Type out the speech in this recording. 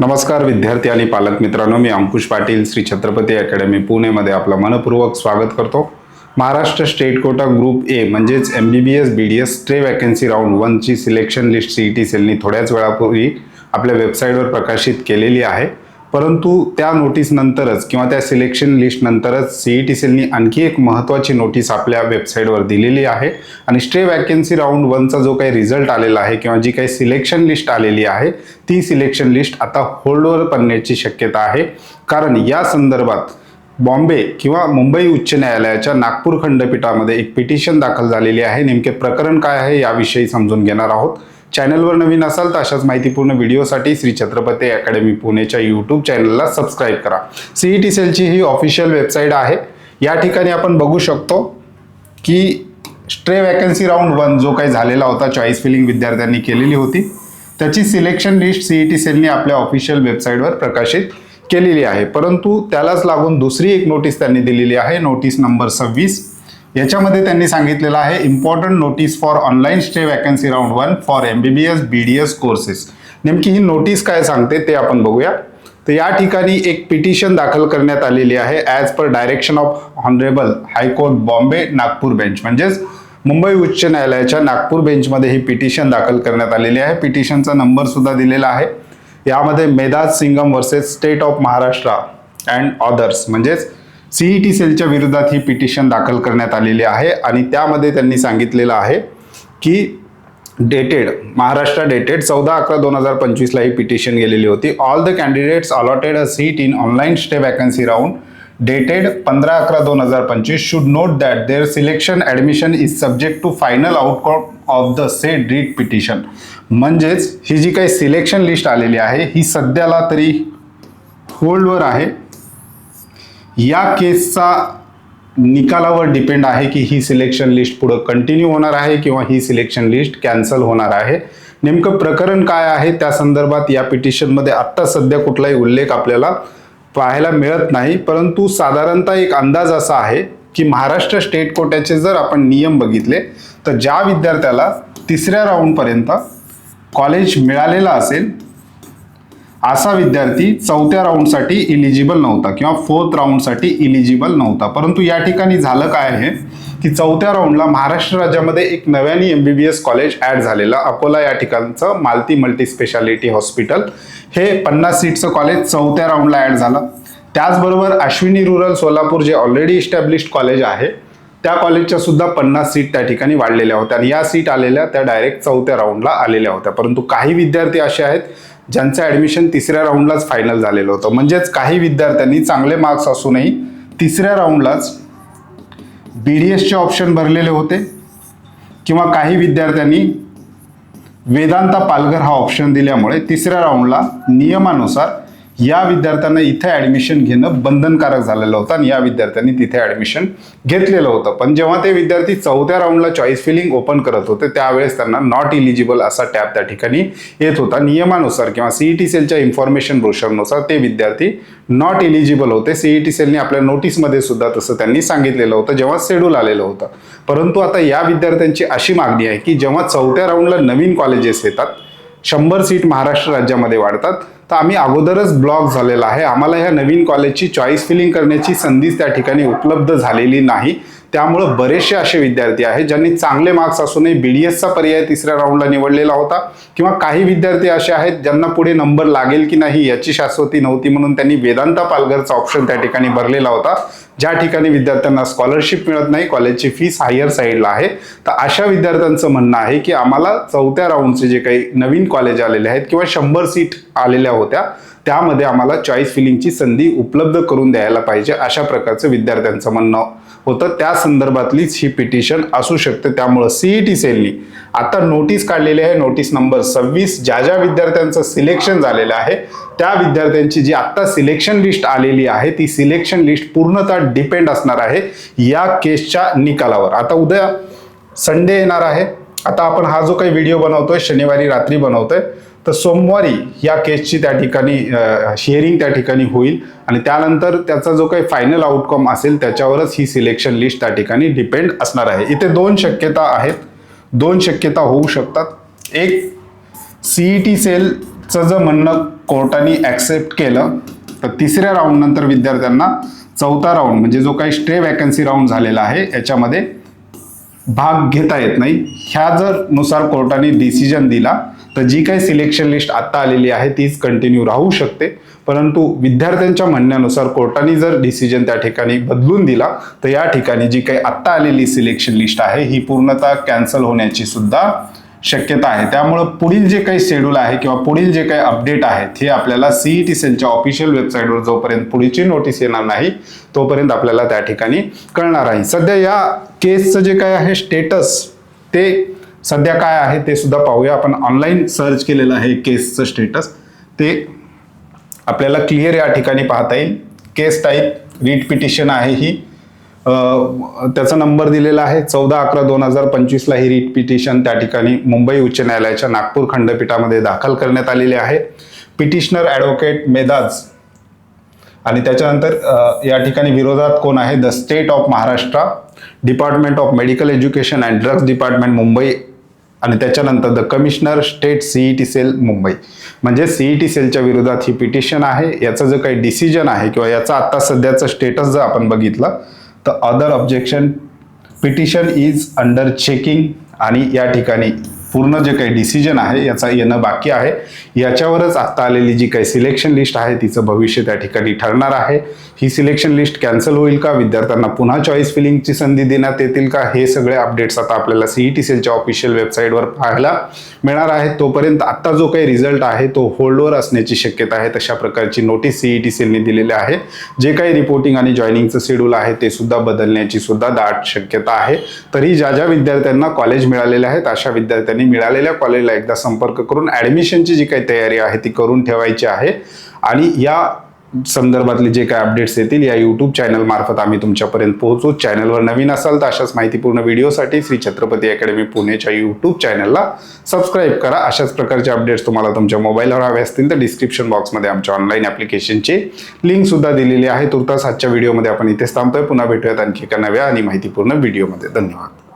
नमस्कार विद्यार्थी आणि पालक मित्रांनो मी अंकुश पाटील श्री छत्रपती अकॅडमी पुणेमध्ये आपलं मनपूर्वक स्वागत करतो. Maharashtra state quota group A म्हणजेच M B B S B D S stray vacancy round वनची selection list C E T सेलनी थोड्याच वेळापूर्वी आपल्या वेबसाईटवर प्रकाशित केलेली आहे. परंतु त्या नोटीसनंतरच किंवा त्या सिलेक्शन लिस्ट नंतरच ई टी सेलनी आणखी एक महत्त्वाची नोटीस आपल्या वेबसाईटवर दिलेली आहे. आणि स्ट्रे वॅकन्सी राऊंड वनचा जो काही रिझल्ट आलेला आहे किंवा जी काही सिलेक्शन लिस्ट आलेली आहे ती सिलेक्शन लिस्ट आता होल्डवर पडण्याची शक्यता आहे. कारण या संदर्भात बॉम्बे किंवा मुंबई उच्च न्यायालयाच्या नागपूर खंडपीठामध्ये एक पिटिशन दाखल झालेली आहे. नेमके प्रकरण काय आहे याविषयी समजून घेणार आहोत. चॅनलवर नवीन असाल तर अशाच माहितीपूर्ण व्हिडिओसाठी श्री छत्रपती अकॅडमी पुणेच्या यूट्यूब चॅनलला सबस्क्राईब करा. सीईटी सेलची ही ऑफिशियल वेबसाईट आहे. या ठिकाणी आपण बघू शकतो की स्ट्रे वॅकन्सी राऊंड वन जो काही झालेला होता चॉईस फिलिंग विद्यार्थ्यांनी केलेली होती त्याची सिलेक्शन लिस्ट सीईटी सेलने आपल्या ऑफिशियल वेबसाईटवर प्रकाशित केलेली आहे. परंतु त्यालाच लागून दुसरी एक नोटीस त्यांनी दिलेली आहे नोटीस नंबर सव्वीस. याच्यामध्ये त्यांनी सांगितलेलं आहे important notice for online stay vacancy round one for M B B S B D S courses नेमकी ही नोटीस काय सांगते ते आपण बघूया. तर या ठिकाणी एक पिटिशन दाखल करण्यात आलेली आहे as per direction of honourable high court Bombay Nagpur bench म्हणजेच मुंबई उच्च न्यायालयाच्या नागपूर बेंचमध्ये ही पिटिशन दाखल करण्यात आलेली आहे. पिटिशनचा नंबर सुद्धा दिलेला आहे. यामध्ये मेधाज Singam versus state of Maharashtra and others म्हणजेच सीईटी सेलच्या विरोधात ही पिटिशन दाखल करण्यात आलेली आहे आणि त्यामध्ये त्यांनी सांगितलेलं आहे की डेटेड महाराष्ट्र डेटेड चौदा अकरा दोन हजार पंचवीसला ही पिटिशन गेलेली होती. All the candidates allotted a seat in online stay vacancy round dated पंधरा अकरा दोन हजार पंचवीस should note that there selection admission is subject to final outcome of the said writ petition म्हणजेच ही जी काही सिलेक्शन लिस्ट आलेली आहे ही सध्याला तरी होल्डवर आहे. या केसचा निकालावर डिपेंड आहे की ही सिलेक्शन लिस्ट पुढं कंटिन्यू होणार आहे किंवा ही सिलेक्शन लिस्ट कॅन्सल होणार आहे. नेमकं प्रकरण काय आहे? त्या संदर्भात या पिटिशनमध्ये आत्ता सध्या कुठलाही उल्लेख आपल्याला पाहायला मिळत नाही. परंतु साधारणतः एक अंदाज असा आहे की महाराष्ट्र स्टेट कोट्याचे जर आपण नियम बघितले तर ज्या विद्यार्थ्याला तिसऱ्या राऊंडपर्यंत कॉलेज मिळालेलं असेल असा विद्यार्थी चौथ्या राऊंडसाठी इलिजिबल नव्हता किंवा फोर्थ राऊंडसाठी इलिजिबल नव्हता. परंतु या ठिकाणी झालं काय आहे? की चौथ्या राऊंडला महाराष्ट्र राज्यामध्ये एक नव्याने M B B S college add झालेलं अकोला या ठिकाणचं मालती मल्टी स्पेशालिटी हॉस्पिटल हे पन्नास सीटचं कॉलेज चौथ्या राऊंडला ॲड झालं. त्याचबरोबर अश्विनी रुरल सोलापूर जे ऑलरेडी इस्टॅब्लिश्ड कॉलेज आहे त्या कॉलेजच्या सुद्धा पन्नास सीट त्या ठिकाणी वाढलेल्या होत्या. आणि या सीट आलेल्या त्या डायरेक्ट चौथ्या राऊंडला आलेल्या होत्या. परंतु काही विद्यार्थी असे आहेत ज्यांचं ॲडमिशन तिसऱ्या राऊंडलाच फायनल झालेलं होतं. म्हणजेच काही विद्यार्थ्यांनी चांगले मार्क्स असूनही तिसऱ्या राऊंडलाच बी डी एसचे ऑप्शन भरलेले होते. किंवा काही विद्यार्थ्यांनी वेदांता पालघर हा ऑप्शन दिल्यामुळे तिसऱ्या राऊंडला नियमानुसार या विद्यार्थ्यांना इथे ॲडमिशन घेणं बंधनकारक झालेलं होतं आणि या विद्यार्थ्यांनी तिथे ॲडमिशन घेतलेलं होतं. पण जेव्हा ते विद्यार्थी चौथ्या राऊंडला चॉईस फिलिंग ओपन करत होते त्यावेळेस त्यांना नॉट इलिजिबल असा टॅब त्या ठिकाणी येत होता. नियमानुसार किंवा सीई टी सेलच्या इन्फॉर्मेशन ब्रोशरनुसार ते विद्यार्थी नॉट इलिजिबल होते. सीई टी सेलने आपल्या नोटीसमध्ये सुद्धा तसं त्यांनी सांगितलेलं होतं जेव्हा शेड्यूल आलेलं होतं. परंतु आता या विद्यार्थ्यांची अशी मागणी आहे की जेव्हा चौथ्या राऊंडला नवीन कॉलेजेस येतात शंभर सीट महाराष्ट्र राज्यामध्ये वाढतात तर आम्ही अगोदरच ब्लॉक झालेला आहे. आम्हाला ह्या नवीन कॉलेजची चॉईस फिलिंग करण्याची संधीच त्या ठिकाणी उपलब्ध झालेली नाही. त्यामुळं बरेचसे असे विद्यार्थी आहेत ज्यांनी चांगले मार्क्स असूनही बी डी एसचा पर्याय तिसऱ्या राऊंडला निवडलेला होता. किंवा काही विद्यार्थी असे आहेत ज्यांना पुढे नंबर लागेल की नाही याची शाश्वती नव्हती म्हणून त्यांनी वेदांता पालघरचा ऑप्शन त्या ठिकाणी भरलेला होता. ज्या ठिकाणी विद्यार्थ्यांना स्कॉलरशिप मिळत नाही कॉलेजची फीस हायर साईडला आहे. तर अशा विद्यार्थ्यांचं म्हणणं आहे की आम्हाला चौथ्या राऊंडचे जे काही नवीन कॉलेज आलेले आहेत किंवा शंभर सीट आलेल्या होत्या. त्यामध्ये आम्हाला चॉईस फिलिंगची संधी उपलब्ध करून द्यायला पाहिजे अशा प्रकारचं विद्यार्थ्यांचं म्हणणं होतं. त्या संदर्भातलीच ही पिटिशन असू शकते. त्यामुळं सीईटी सेलनी आता नोटीस काढलेली आहे. नोटीस नंबर सव्वीस ज्या ज्या विद्यार्थ्यांचं सिलेक्शन झालेलं आहे त्या विद्यार्थ्यांची जी आत्ता सिलेक्शन लिस्ट आलेली आहे ती सिलेक्शन लिस्ट पूर्णतः डिपेंड असणार आहे या केसच्या निकालावर. आता उद्या संडे येणार आहे. आता आपण हा जो काही व्हिडिओ बनवतोय शनिवारी रात्री बनवतोय तर सोमवारी या केसची त्या ठिकाणी शेअरिंग त्या ठिकाणी होईल आणि त्यानंतर त्याचा जो काही फायनल आउटकम असेल त्याच्यावरच ही सिलेक्शन लिस्ट त्या ठिकाणी डिपेंड असणार आहे. इथे दोन शक्यता आहेत. दोन शक्यता होऊ शकतात. एक सीई टी सेलचं जर म्हणणं कोर्टाने ॲक्सेप्ट केलं तर तिसऱ्या राऊंडनंतर विद्यार्थ्यांना चौथा राऊंड म्हणजे जो काही स्ट्रे वॅकन्सी राऊंड झालेला आहे याच्यामध्ये भाग घेता येत नाही. ह्या जर नुसार कोर्टाने डिसिजन दिला तर जी काही सिलेक्शन लिस्ट आत्ता आलेली आहे तीच कंटिन्यू राहू शकते. परंतु विद्यार्थ्यांच्या म्हणण्यानुसार कोर्टाने जर डिसिजन त्या ठिकाणी बदलून दिला तर या ठिकाणी जी काही आत्ता आलेली सिलेक्शन लिस्ट आहे ही पूर्णतः कॅन्सल होण्याची सुद्धा शक्यता आहे. त्यामुळं पुढील जे काही शेड्यूल आहे किंवा पुढील जे काही अपडेट आहेत हे आपल्याला सीईटी सेलच्या ऑफिशियल वेबसाईटवर जोपर्यंत पुढची नोटीस येणार नाही तोपर्यंत आपल्याला त्या ठिकाणी कळणार आहे. सध्या या केसचं जे काय आहे स्टेटस ते सध्या काय आहे ते सुद्धा पाहूया. आपण ऑनलाईन सर्च केलेलं आहे केसचं स्टेटस ते आपल्याला क्लिअर या ठिकाणी पाहता येईल. केस टाईप रीट पिटिशन आहे ही. त्याचा नंबर दिलेला आहे. चौदा अकरा दोन हजार पंचवीसला ही रीट पिटिशन त्या ठिकाणी मुंबई उच्च न्यायालयाच्या नागपूर खंडपीठामध्ये दाखल करण्यात आलेली आहे. पिटिशनर ॲडव्होकेट मेदाज आणि त्याच्यानंतर या ठिकाणी विरोधात कोण आहे? The state of Maharashtra department of medical education and drugs department Mumbai. आणि त्याच्यानंतर the commissioner state CET cell Mumbai. म्हणजे सीईटी सेलच्या विरोधात ही पिटिशन आहे. याचं जे काही डिसिजन आहे किंवा याचा आता सध्याचं स्टेटस जर आपण बघितलं तर other objection petition is under checking आणि या ठिकाणी पूर्ण जे काही डिसिजन आहे याचा येणं बाकी आहे. याच्यावरच आता आलेली जी काही सिलेक्शन लिस्ट आहे तिचं भविष्य त्या ठिकाणी ठरणार आहे. ही सिलेक्शन लिस्ट कॅन्सल होईल का? विद्यार्थ्यांना पुन्हा चॉईस फिलिंगची संधी देण्यात येतील का? हे सगळे अपडेट्स आता आपल्याला सीईटी सेलच्या ऑफिशियल वेबसाईटवर पाहायला मिळणार आहे तोपर्यंत आत्ता जो काही रिझल्ट आहे तो होल्डवर असण्याची शक्यता आहे. तशा प्रकारची नोटीस सीईटी सेलने दिलेली आहे. जे काही रिपोर्टिंग आणि जॉईनिंगचं शेड्यूल आहे ते सुद्धा बदलण्याची सुद्धा दाट शक्यता आहे. तरी ज्या ज्या विद्यार्थ्यांना कॉलेज मिळालेले आहेत अशा विद्यार्थ्यांनी मिळालेल्या कॉलेजला एकदा संपर्क करून ॲडमिशनची जी काही तयारी आहे ती करून ठेवायची आहे. आणि या संदर्भातले जे काही अपडेट्स येतील या यूट्यूब चॅनलमार्फत आम्ही तुमच्यापर्यंत पोहोचू. चॅनलवर नवीन असाल तर अशाच माहितीपूर्ण व्हिडिओसाठी श्री छत्रपती अकॅडमी पुणेच्या यूट्यूब चॅनलला सबस्क्राईब करा. अशाच प्रकारचे अपडेट्स तुम्हाला तुमच्या मोबाईलवर हवे असतील तर डिस्क्रिप्शन बॉक्समध्ये आमच्या ऑनलाईन ॲप्लिकेशनची लिंकसुद्धा दिलेली आहे. तुर्तास आजच्या व्हिडिओमध्ये आपण इथेच थांबतोय. पुन्हा भेटूयात आणखी एका नव्या आणि माहितीपूर्ण व्हिडिओमध्ये धन्यवाद.